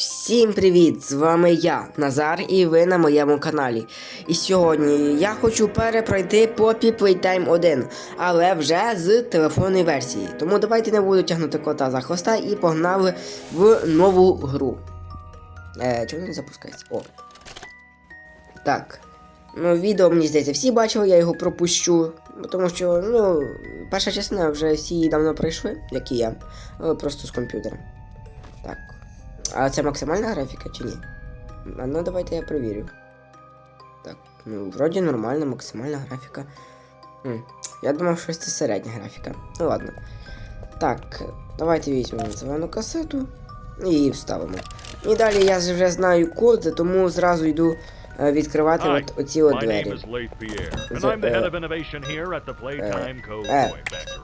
Всім привіт! З вами я, Назар, і ви на моєму каналі. І сьогодні я хочу перепройти Poppy Playtime 1, але вже з телефонної версії. Тому давайте не буду тягнути кота за хвоста і погнали в нову гру. Е, чому не запускається? О. Так. Ну, відео, мені здається, всі бачили, я його пропущу. Тому що, ну, перша частина вже всі давно пройшли, як і я. Просто з комп'ютера. А це максимальна графіка чи ні? А ну давайте я перевірю. Так, ну вроді нормальна, максимальна графіка. М, я думав, що це середня графіка. Ну ладно. Так, давайте візьмемо зелену касету і її вставимо. І далі я вже знаю код, тому зразу йду е, відкривати Hi, от оці от двері. Toy Factory.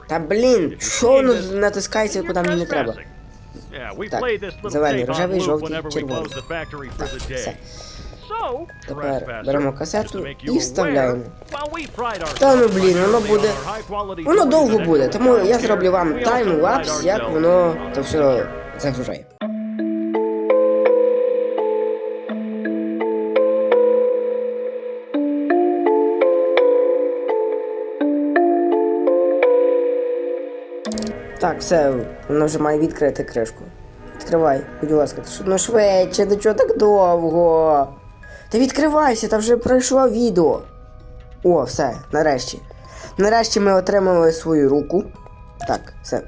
Та блін, що воно натискається, куди мені не треба? Так, зелений, рожевий, жовтий, червоний. the все. Тепер беремо касету і вставляємо. Та ну блін, воно буде. Воно довго буде, тому я зроблю вам тайм-лапс, як воно то все загружає. Так, все, воно вже має відкрити кришку. Відкривай, будь ласка, ну швидше, до чого так довго? Та відкривайся, та вже пройшло відео. О, все, нарешті. Нарешті ми отримали свою руку. Так, все.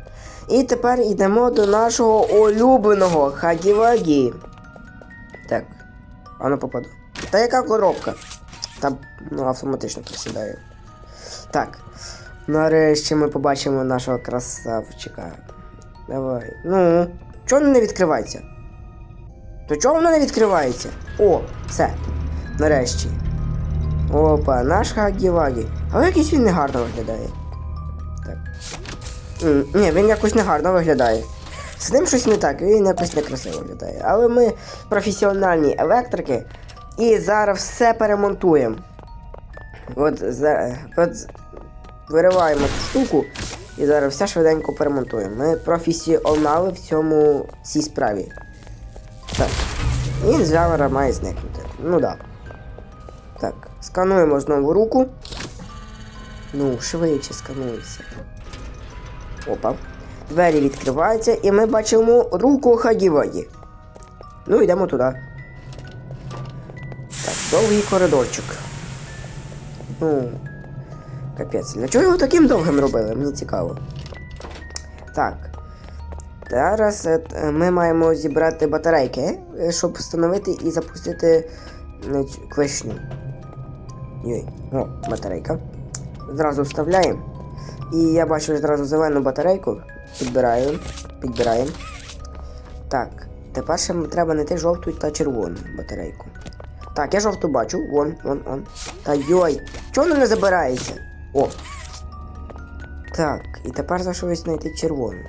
І тепер йдемо до нашого улюбленого Хагі-Вагі. Так. А ну попаду. Та яка коробка? Та ну, автоматично присідає. Так. Нарешті ми побачимо нашого красавчика. Давай. Ну. Чого воно не відкривається? То чого воно не відкривається? О, все. Нарешті. Опа, наш Хагі-Вагі. Але якийсь він негарно виглядає. Так. Ні, він якось негарно виглядає. З ним щось не так, він якось некрасиво виглядає. Але ми професіональні електрики і зараз все перемонтуємо. От, за, от вириваємо цю штуку і зараз все швиденько перемонтуємо. Ми професіонали в цьому цій справі. Так. І зараз має зникнути. Ну да. Так, скануємо знову руку. Ну, швидше сканується. Опа. Двері відкриваються, і ми бачимо руку Хагівагі. Ну, йдемо туди. Так, довгий коридорчик. Ну. Капець. Для чого його таким довгим робили? Мені цікаво. Так. Зараз е, ми маємо зібрати батарейки, е, щоб встановити і запустити е, клешню. Йой. О, батарейка. Зразу вставляємо. І я бачу зразу зелену батарейку. Підбираємо. Підбираємо. Так. Тепер ще треба знайти жовту та червону батарейку. Так, я жовту бачу. Вон, вон, вон. Та йой. Чого вона не забирається? О. Так, і тепер залишилось знайти червону.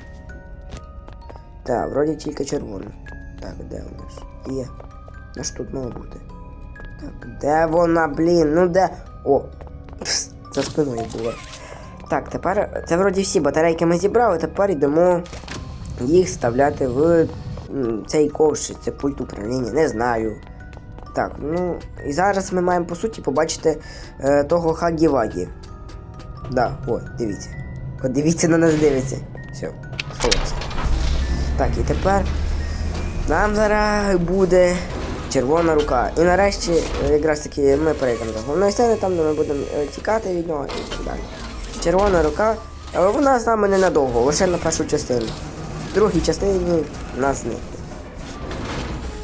Так, вроді тільки червону. Так, де вона ж? Є. Вона ж тут мала бути. Так, де вона, блін? Ну де. О! Пс, за спиною було. Так, тепер. Це вроді всі батарейки ми зібрали, тепер йдемо їх вставляти в цей ковш, це пульт управління, не знаю. Так, ну. І зараз ми маємо по суті побачити е, того Хагі-Вагі. Да, о, дивіться. От дивіться на нас дивиться. Все, сховався. Так, і тепер нам зараз буде червона рука. І нарешті е, якраз таки ми перейдемо до головної сцени, там де ми будемо е, тікати від нього і так далі. Червона рука, але вона з нами ненадовго, лише на першу частину. В другій частині нас не.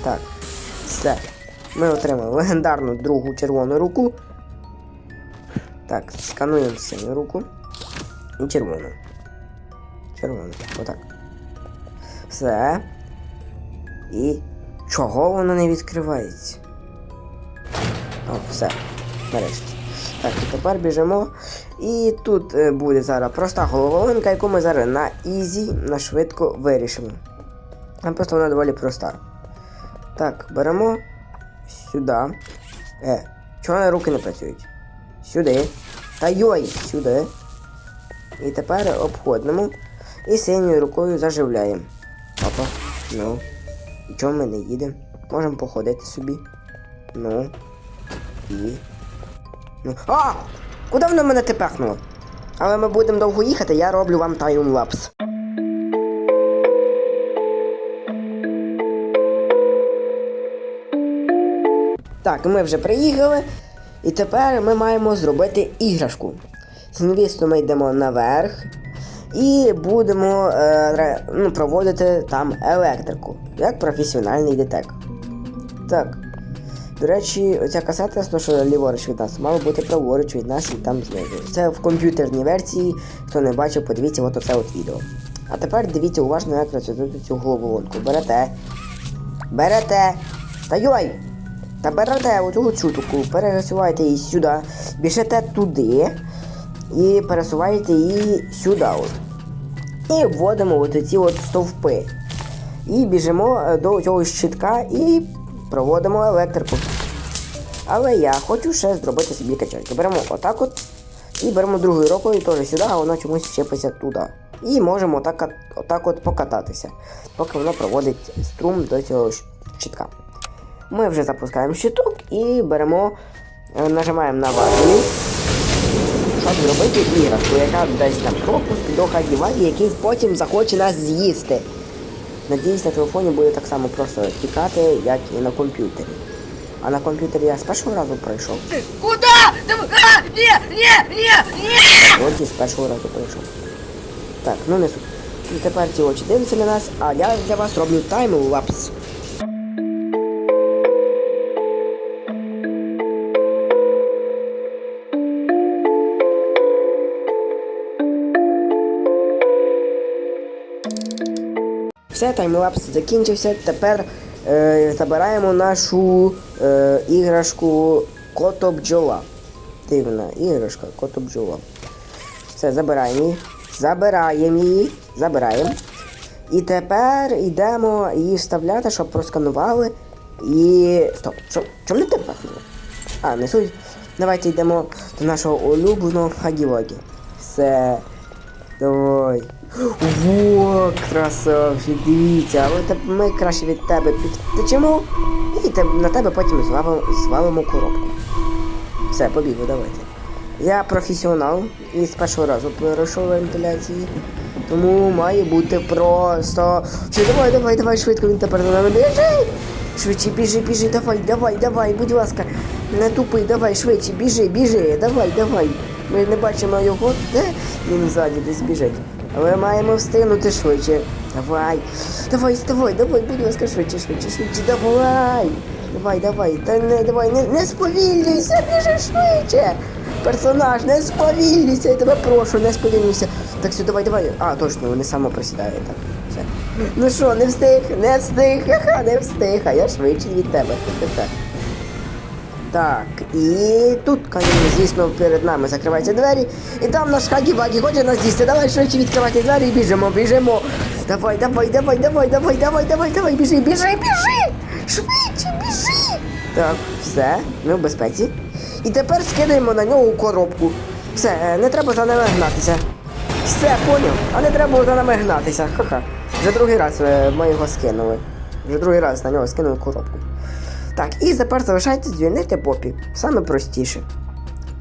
Так, все. Ми отримали легендарну другу червону руку. Так, скануємо синю руку. І червону. Червону. Отак. Все. І чого воно не відкривається? О, все. Нарешті. Так, і тепер біжимо. І тут е, буде зараз проста головоломка, яку ми зараз на ізі, на швидко вирішимо. Там просто вона доволі проста. Так, беремо сюди. Е, чого на руки не працюють? Сюди. Та йой, сюди. І тепер обходимо. І синьою рукою заживляємо. Опа. Ну. І чому ми не їдемо? Можемо походити собі. Ну. І. Ну. А! Куди воно мене тепехнуло? Але ми будемо довго їхати, я роблю вам таймлапс. Так, ми вже приїхали. І тепер ми маємо зробити іграшку. Звісно, ми йдемо наверх і будемо е, ну, проводити там електрику, як професіональний детек. Так. До речі, оця касета, то, що ліворуч від нас, мала бути праворуч від нас і там знизу. Це в комп'ютерній версії. Хто не бачив, подивіться от оце от відео. А тепер дивіться уважно, як працює цю головоломку. Берете. Берете. Та йой! Та берете оцю чутку, пересуваєте її сюди, біжите туди і пересуваєте її сюди. От. І вводимо от ці от стовпи. І біжимо е, до цього щитка і проводимо електрику. Але я хочу ще зробити собі качельки. Беремо отак от і беремо другою рукою теж сюди, а воно чомусь щепиться туди. І можемо отак, от- отак от покататися, поки воно проводить струм до цього щитка. Ми вже запускаємо щиток і беремо, е, нажимаємо на важелі, щоб зробити іграшку, яка дасть нам пропуск до Хагі-Вагі, який потім захоче нас з'їсти. Надіюсь, на телефоні буде так само просто тікати, як і на комп'ютері. А на комп'ютері я з першого разу пройшов. Куда? А, не, не, не, не! От і з першого разу пройшов. Так, ну не суть. І тепер ці очі дивляться на нас, а я для вас роблю таймлапс. Все, таймлапс закінчився. Тепер е, забираємо нашу е, іграшку котобджола. Дивна іграшка, котобджола. Все, забираємо її. Забираємо її. Забираємо. І тепер йдемо її вставляти, щоб просканували. І. Стоп, що, чому не тепер? А, не суть. Давайте йдемо до нашого улюбленого Хагі-Вагі. Все. Давай. Во, красавчик, дивіться, але ми краще від тебе підтечемо і на тебе потім звалимо, звалимо коробку. Все, побігли, давайте. Я професіонал і з першого разу пройшов вентиляції. Тому має бути просто. Все, давай, давай, давай, швидко він тепер за нами біжить. Швидше, біжи, біжи, давай, давай, давай, будь ласка. Не тупи, давай, швидше, біжи, біжи, давай, давай. Ми не бачимо його, де він ззаді десь біжить. Але маємо встигнути швидше. Давай. Давай, давай, давай, будь ласка, швидше, швидше, швидше, давай. Давай, давай, та не давай, не, не сповільнюйся, біжи швидше. Персонаж, не сповільнюйся, я тебе прошу, не сповільнюйся. Так все, давай, давай. А, точно, вони само присідають, так. Все. Ну що, не встиг, не встиг, ха-ха, не встиг, а я швидше від тебе. Так, і тут, звісно, перед нами закриваються двері. І там наш хагі-вагі хоче нас з'їсти. Давай швидше відкривати двері і біжимо, біжимо. Давай, давай, давай, давай, давай, давай, давай, давай, біжи, біжи, біжи! Швидше, біжи! Так, все, ми в безпеці. І тепер скидаємо на нього коробку. Все, е, не треба за нами гнатися. Все, поняв, а не треба за нами гнатися. Ха-ха. Вже другий раз е, ми його скинули. Вже другий раз на нього скинули коробку. Так, і тепер залишається звільнити попі. Саме простіше.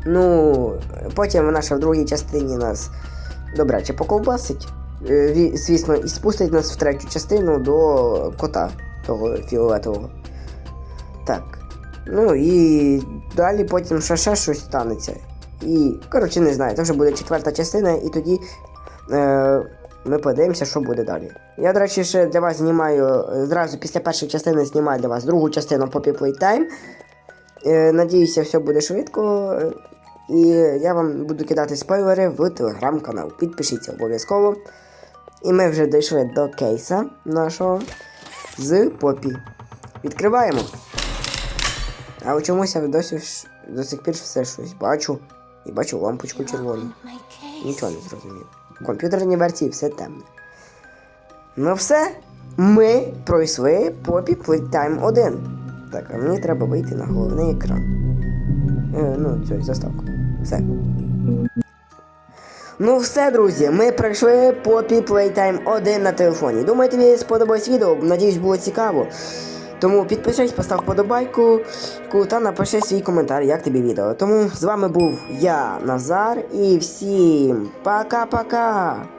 Ну, потім вона ще в другій частині нас добряче поковбасить. Е, Звісно, і спустить нас в третю частину до кота того фіолетового. Так. Ну і далі потім ще, ще щось станеться. І, коротше, не знаю, це вже буде четверта частина, і тоді е, ми подивимося, що буде далі. Я, до речі, ще для вас знімаю зразу після першої частини знімаю для вас другу частину Poppy Playtime. Е, надіюся, все буде швидко. І я вам буду кидати спойлери в телеграм-канал. Підпишіться обов'язково. І ми вже дійшли до кейса нашого з Попі. Відкриваємо. А чомусь я досі до сих пір все щось бачу. І бачу лампочку червону. Нічого не зрозумів. В комп'ютерній версії все темне. Ну все. Ми пройшли Poppy Playtime 1. Так, а мені треба вийти на головний екран. Е, ну, цю заставку. Все. Ну все, друзі, ми пройшли Poppy Playtime 1 на телефоні. Думаю, тобі сподобалось відео, надіюсь, було цікаво. Тому підпишись, постав подобайку та напиши свій коментар, як тобі відео. Тому з вами був я, Назар, і всім пока-пока!